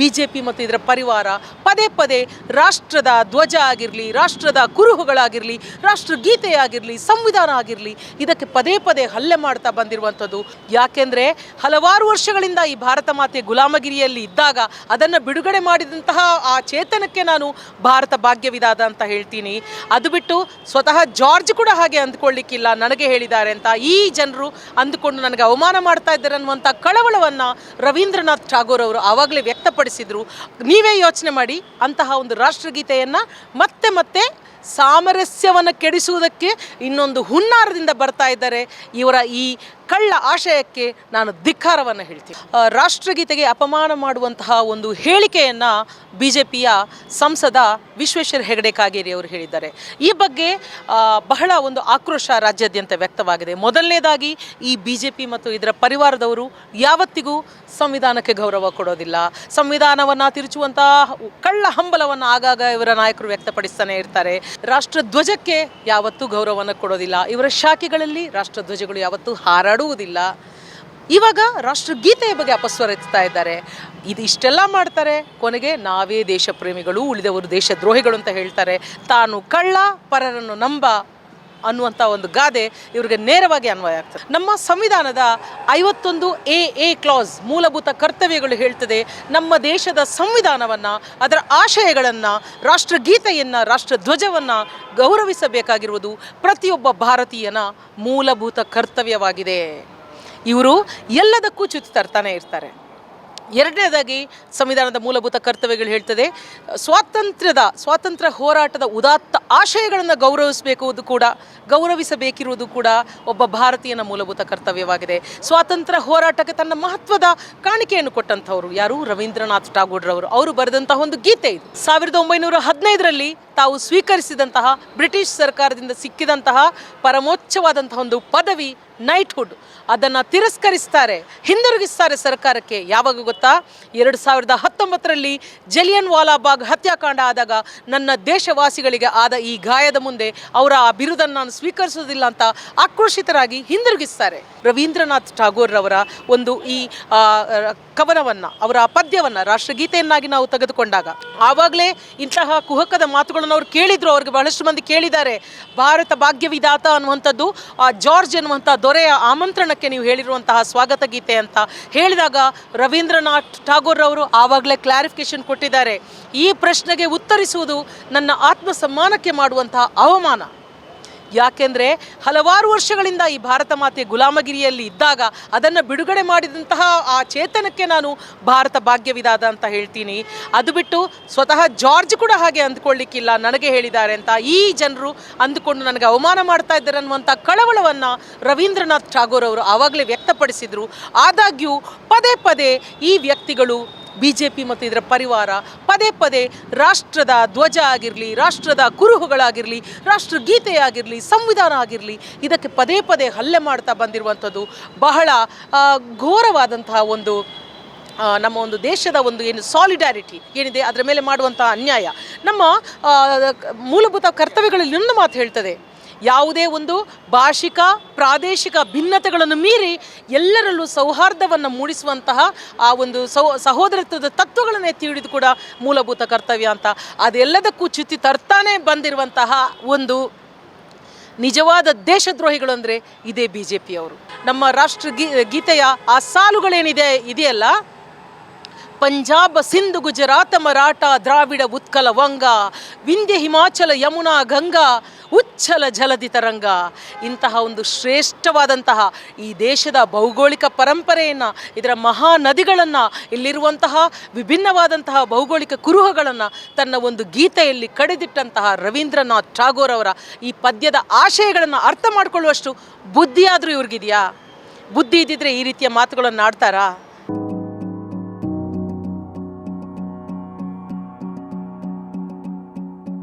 B J P ಮತ್ತು ಇದರ ಪರಿವಾರ ಪದೇ ಪದೇ ರಾಷ್ಟ್ರದ ಧ್ವಜ ಆಗಿರಲಿ, ರಾಷ್ಟ್ರದ ಕುರುಹುಗಳಾಗಿರಲಿ, ರಾಷ್ಟ್ರಗೀತೆಯಾಗಿರಲಿ, ಸಂವಿಧಾನ ಆಗಿರಲಿ, ಇದಕ್ಕೆ ಪದೇ ಪದೇ ಹಲ್ಲೆ ಮಾಡ್ತಾ ಬಂದಿರುವಂಥದ್ದು. ಯಾಕೆಂದರೆ ಹಲವಾರು ವರ್ಷಗಳಿಂದ ಈ ಭಾರತ ಮಾತೆ ಗುಲಾಮಗಿರಿಯಲ್ಲಿ ಇದ್ದಾಗ ಅದನ್ನು ಬಿಡುಗಡೆ ಮಾಡಿದಂತಹ ಆ ಚೇತನಕ್ಕೆ ನಾನು ಭಾರತ ಭಾಗ್ಯವಿದಾದ ಅಂತ ಹೇಳ್ತೀನಿ. ಅದು ಬಿಟ್ಟು ಸ್ವತಃ ಜಾರ್ಜ್ ಕೂಡ ಹಾಗೆ ಅಂದ್ಕೊಳ್ಳಿಕ್ಕಿಲ್ಲ, ನನಗೆ ಹೇಳಿದ್ದಾರೆ ಅಂತ. ಈ ಜನರು ಅಂದುಕೊಂಡು ನನಗೆ ಅವಮಾನ ಮಾಡ್ತಾ ಇದ್ದಾರೆ ಅನ್ನುವಂಥ ಕಳವಳವನ್ನು ರವೀಂದ್ರನಾಥ್ ಠಾಗೋರ್ ಅವರು ಆವಾಗಲೇ ವ್ಯಕ್ತಪಡಿಸಿದರು ನೀವೇ ಯೋಚನೆ ಮಾಡಿ ಅಂತಹ ಒಂದು ರಾಷ್ಟ್ರಗೀತೆಯನ್ನು ಮತ್ತೆ ಮತ್ತೆ ಸಾಮರಸ್ಯವನ್ನು ಕೆಡಿಸುವುದಕ್ಕೆ ಇನ್ನೊಂದು ಹುನ್ನಾರದಿಂದ ಬರ್ತಾ ಇದ್ದಾರೆ. ಇವರ ಈ ಕಳ್ಳ ಆಶಯಕ್ಕೆ ನಾನು ಧಿಕ್ಕಾರವನ್ನು ಹೇಳ್ತೀನಿ. ರಾಷ್ಟ್ರಗೀತೆಗೆ ಅಪಮಾನ ಮಾಡುವಂತಹ ಒಂದು ಹೇಳಿಕೆಯನ್ನು ಬಿ ಜೆ ಪಿಯ ಸಂಸದ ವಿಶ್ವೇಶ್ವರ ಹೆಗಡೆ ಕಾಗೇರಿ ಅವರು ಹೇಳಿದ್ದಾರೆ. ಈ ಬಗ್ಗೆ ಬಹಳ ಒಂದು ಆಕ್ರೋಶ ರಾಜ್ಯಾದ್ಯಂತ ವ್ಯಕ್ತವಾಗಿದೆ. ಮೊದಲನೇದಾಗಿ, ಈ ಬಿ ಜೆ ಪಿ ಮತ್ತು ಇದರ ಪರಿವಾರದವರು ಯಾವತ್ತಿಗೂ ಸಂವಿಧಾನಕ್ಕೆ ಗೌರವ ಕೊಡೋದಿಲ್ಲ. ಸಂವಿಧಾನವನ್ನು ತಿರುಚುವಂತಹ ಕಳ್ಳ ಹಂಬಲವನ್ನು ಆಗಾಗ ಇವರ ನಾಯಕರು ವ್ಯಕ್ತಪಡಿಸ್ತಾನೆ ಇರ್ತಾರೆ. ರಾಷ್ಟ್ರಧ್ವಜಕ್ಕೆ ಯಾವತ್ತೂ ಗೌರವವನ್ನು ಕೊಡೋದಿಲ್ಲ. ಇವರ ಶಾಖೆಗಳಲ್ಲಿ ರಾಷ್ಟ್ರಧ್ವಜಗಳು ಯಾವತ್ತೂ ಹಾರಾಡುವುದಿಲ್ಲ ಇವಾಗ ರಾಷ್ಟ್ರಗೀತೆಯ ಬಗ್ಗೆ ಅಪಸ್ವರ ಎತ್ತಾ ಇದ್ದಾರೆ. ಇದು ಇಷ್ಟೆಲ್ಲ ಮಾಡ್ತಾರೆ. ಕೊನೆಗೆ ನಾವೇ ದೇಶ ಪ್ರೇಮಿಗಳು ಉಳಿದವರು ದೇಶದ್ರೋಹಿಗಳು ಅಂತ ಹೇಳ್ತಾರೆ. ತಾನು ಕಳ್ಳ, ಪರರನ್ನು ನಂಬ. ಅನ್ನುವಂಥ ಒಂದು ಗಾದೆ ಇವರಿಗೆ ನೇರವಾಗಿ ಅನ್ವಯ ಆಗ್ತದೆ. ನಮ್ಮ ಸಂವಿಧಾನದ ಐವತ್ತೊಂದು ಎ ಎ ಕ್ಲಾಸ್ ಮೂಲಭೂತ ಕರ್ತವ್ಯಗಳು ಹೇಳ್ತದೆ, ನಮ್ಮ ದೇಶದ ಸಂವಿಧಾನವನ್ನು, ಅದರ ಆಶಯಗಳನ್ನು, ರಾಷ್ಟ್ರಗೀತೆಯನ್ನು, ರಾಷ್ಟ್ರಧ್ವಜವನ್ನು ಗೌರವಿಸಬೇಕಾಗಿರುವುದು ಪ್ರತಿಯೊಬ್ಬ ಭಾರತೀಯನ ಮೂಲಭೂತ ಕರ್ತವ್ಯವಾಗಿದೆ. ಇವರು ಎಲ್ಲದಕ್ಕೂ ಚ್ಯುತಿ ತರ್ತಾನೆ ಇರ್ತಾರೆ. ಎರಡನೇದಾಗಿ ಸಂವಿಧಾನದ ಮೂಲಭೂತ ಕರ್ತವ್ಯಗಳು ಹೇಳ್ತದೆ, ಸ್ವಾತಂತ್ರ್ಯದ, ಸ್ವಾತಂತ್ರ್ಯ ಹೋರಾಟದ ಉದಾತ್ತ ಆಶಯಗಳನ್ನು ಗೌರವಿಸಬೇಕು ಕೂಡ, ಗೌರವಿಸಬೇಕಿರುವುದು ಕೂಡ ಒಬ್ಬ ಭಾರತೀಯನ ಮೂಲಭೂತ ಕರ್ತವ್ಯವಾಗಿದೆ. ಸ್ವಾತಂತ್ರ್ಯ ಹೋರಾಟಕ್ಕೆ ತನ್ನ ಮಹತ್ವದ ಕಾಣಿಕೆಯನ್ನು ಕೊಟ್ಟಂಥವರು ಯಾರು? ರವೀಂದ್ರನಾಥ್ ಟಾಗೋಡ್ರವರು ಅವರು ಬರೆದಂತಹ ಒಂದು ಗೀತೆ ಇದು. ಸಾವಿರದ ಒಂಬೈನೂರ ಹದಿನೈದರಲ್ಲಿ ತಾವು ಸ್ವೀಕರಿಸಿದಂತಹ ಬ್ರಿಟಿಷ್ ಸರ್ಕಾರದಿಂದ ಸಿಕ್ಕಿದಂತಹ ಪರಮೋಚ್ಚವಾದಂತಹ ಒಂದು ಪದವಿ ನೈಟ್ಹುಡ್ ಅದನ್ನು ತಿರಸ್ಕರಿಸ್ತಾರೆ, ಹಿಂದಿರುಗಿಸ್ತಾರೆ ಸರ್ಕಾರಕ್ಕೆ. ಯಾವಾಗ ಗೊತ್ತಾ? ಎರಡು ಸಾವಿರದ ಹತ್ತೊಂಬತ್ತರಲ್ಲಿ ಜಲಿಯನ್ ವಾಲಾಬಾಗ್ ಹತ್ಯಾಕಾಂಡ ಆದಾಗ ನನ್ನ ದೇಶವಾಸಿಗಳಿಗೆ ಆದ ಈ ಗಾಯದ ಮುಂದೆ ಅವರ ಆ ಬಿರುದನ್ನು ನಾನು ಸ್ವೀಕರಿಸೋದಿಲ್ಲ ಅಂತ ಆಕ್ರೋಶಿತರಾಗಿ ಹಿಂದಿರುಗಿಸ್ತಾರೆ. ರವೀಂದ್ರನಾಥ್ ಠಾಗೋರ್ ಅವರ ಒಂದು ಈ ಕವನವನ್ನು, ಅವರ ಪದ್ಯವನ್ನು ರಾಷ್ಟ್ರಗೀತೆಯನ್ನಾಗಿ ನಾವು ತೆಗೆದುಕೊಂಡಾಗ. ಆವಾಗಲೇ ಇಂತಹ ಕುಹಕದ ಮಾತುಗಳನ್ನು ಅವ್ರು ಕೇಳಿದ್ರು, ಅವ್ರಿಗೆ ಬಹಳಷ್ಟು ಮಂದಿ ಕೇಳಿದ್ದಾರೆ. ಭಾರತ ಭಾಗ್ಯವಿದಾತ ಅನ್ನುವಂಥದ್ದು, ಆ ಜಾರ್ಜ್ ಎನ್ನುವಂಥ ದೊರೆಯ ಆಮಂತ್ರಣಕ್ಕೆ ನೀವು ಹೇಳಿರುವಂತಹ ಸ್ವಾಗತ ಗೀತೆ ಅಂತ ಹೇಳಿದಾಗ ರವೀಂದ್ರನಾಥ್ ಠಾಗೋರ್ ಅವರು ಆವಾಗಲೇ ಕ್ಲಾರಿಫಿಕೇಶನ್ ಕೊಟ್ಟಿದ್ದಾರೆ. ಈ ಪ್ರಶ್ನೆಗೆ ಉತ್ತರಿಸುವುದು ನನ್ನ ಆತ್ಮಸಮ್ಮಾನಕ್ಕೆ ಮಾಡುವಂತಹ ಅವಮಾನ. ಯಾಕೆಂದರೆ ಹಲವಾರು ವರ್ಷಗಳಿಂದ ಈ ಭಾರತ ಮಾತೆ ಗುಲಾಮಗಿರಿಯಲ್ಲಿ ಇದ್ದಾಗ ಅದನ್ನು ಬಿಡುಗಡೆ ಮಾಡಿದಂತಹ ಆ ಚೇತನಕ್ಕೆ ನಾನು ಭಾರತ ಭಾಗ್ಯವಿದಾದ ಅಂತ ಹೇಳ್ತೀನಿ. ಅದು ಬಿಟ್ಟು ಸ್ವತಃ ಜಾರ್ಜ್ ಕೂಡ ಹಾಗೆ ಅಂದ್ಕೊಳ್ಳಿಕ್ಕಿಲ್ಲ ನನಗೆ ಹೇಳಿದ್ದಾರೆ ಅಂತ. ಈ ಜನರು ಅಂದುಕೊಂಡು ನನಗೆ ಅವಮಾನ ಮಾಡ್ತಾ ಇದ್ದಾರೆ ಅನ್ನುವಂಥ ಕಳವಳವನ್ನು ರವೀಂದ್ರನಾಥ್ ಠಾಗೋರ್ ಅವರು ಆವಾಗಲೇ ವ್ಯಕ್ತಪಡಿಸಿದರು. ಆದಾಗ್ಯೂ ಪದೇ ಪದೇ ಈ ವ್ಯಕ್ತಿಗಳು ಬಿ ಜೆ ಪಿ ಮತ್ತು ಇದರ ಪರಿವಾರ ಪದೇ ಪದೇ ರಾಷ್ಟ್ರದ ಧ್ವಜ ಆಗಿರಲಿ, ರಾಷ್ಟ್ರದ ಕುರುಹುಗಳಾಗಿರಲಿ ರಾಷ್ಟ್ರ ಗೀತೆಯಾಗಿರಲಿ ಸಂವಿಧಾನ ಆಗಿರಲಿ, ಇದಕ್ಕೆ ಪದೇ ಪದೇ ಹಲ್ಲೆ ಮಾಡ್ತಾ ಬಂದಿರುವಂಥದ್ದು ಬಹಳ ಘೋರವಾದಂತಹ ಒಂದು ನಮ್ಮ ಒಂದು ದೇಶದ ಒಂದು ಏನು ಸಾಲಿಡ್ಯಾರಿಟಿ ಏನಿದೆ, ಅದರ ಮೇಲೆ ಮಾಡುವಂಥ ಅನ್ಯಾಯ. ನಮ್ಮ ಮೂಲಭೂತ ಕರ್ತವ್ಯಗಳಲ್ಲಿ ಮಾತು ಹೇಳ್ತದೆ. ಯಾವುದೇ ಒಂದು ಭಾಷಿಕ, ಪ್ರಾದೇಶಿಕ ಭಿನ್ನತೆಗಳನ್ನು ಮೀರಿ ಎಲ್ಲರಲ್ಲೂ ಸೌಹಾರ್ದವನ್ನು ಮೂಡಿಸುವಂತಹ ಆ ಒಂದು ಸೌ ಸಹೋದರತ್ವದ ತತ್ವಗಳನ್ನೇ ತಿಳಿದು ಕೂಡ ಮೂಲಭೂತ ಕರ್ತವ್ಯ ಅಂತ. ಅದೆಲ್ಲದಕ್ಕೂ ಚ್ಯುತಿ ತರ್ತಾನೆ ಬಂದಿರುವಂತಹ ಒಂದು ನಿಜವಾದ ದೇಶದ್ರೋಹಿಗಳು ಅಂದರೆ ಇದೇ ಬಿ ಜೆ ಪಿಯವರು ನಮ್ಮ ರಾಷ್ಟ್ರ ಗೀ ಗೀತೆಯ ಆ ಸಾಲುಗಳೇನಿದೆ, ಇದೆಯಲ್ಲ? ಪಂಜಾಬ, ಸಿಂಧು, ಗುಜರಾತ, ಮರಾಠ, ದ್ರಾವಿಡ, ಉತ್ಕಲ, ವಂಗ, ವಿಂಧ್ಯ, ಹಿಮಾಚಲ, ಯಮುನಾ, ಗಂಗಾ ಉಚ್ಚಲ ಜಲದಿ ತರಂಗ. ಇಂತಹ ಒಂದು ಶ್ರೇಷ್ಠವಾದಂತಹ ಈ ದೇಶದ ಭೌಗೋಳಿಕ ಪರಂಪರೆಯನ್ನು, ಇದರ ಮಹಾ ನದಿಗಳನ್ನು ಇಲ್ಲಿರುವಂತಹ ವಿಭಿನ್ನವಾದಂತಹ ಭೌಗೋಳಿಕ ಕುರುಹಗಳನ್ನು ತನ್ನ ಒಂದು ಗೀತೆಯಲ್ಲಿ ಕಡಿದಿಟ್ಟಂತಹ ರವೀಂದ್ರನಾಥ್ ಠಾಗೋರ್ ಅವರ ಈ ಪದ್ಯದ ಆಶಯಗಳನ್ನು ಅರ್ಥ ಮಾಡಿಕೊಳ್ಳುವಷ್ಟು ಬುದ್ಧಿಯಾದರೂ ಇವ್ರಿಗಿದೆಯಾ? ಬುದ್ಧಿ ಇದ್ದಿದ್ರೆ ಈ ರೀತಿಯ ಮಾತುಗಳನ್ನು ಆಡ್ತಾರಾ?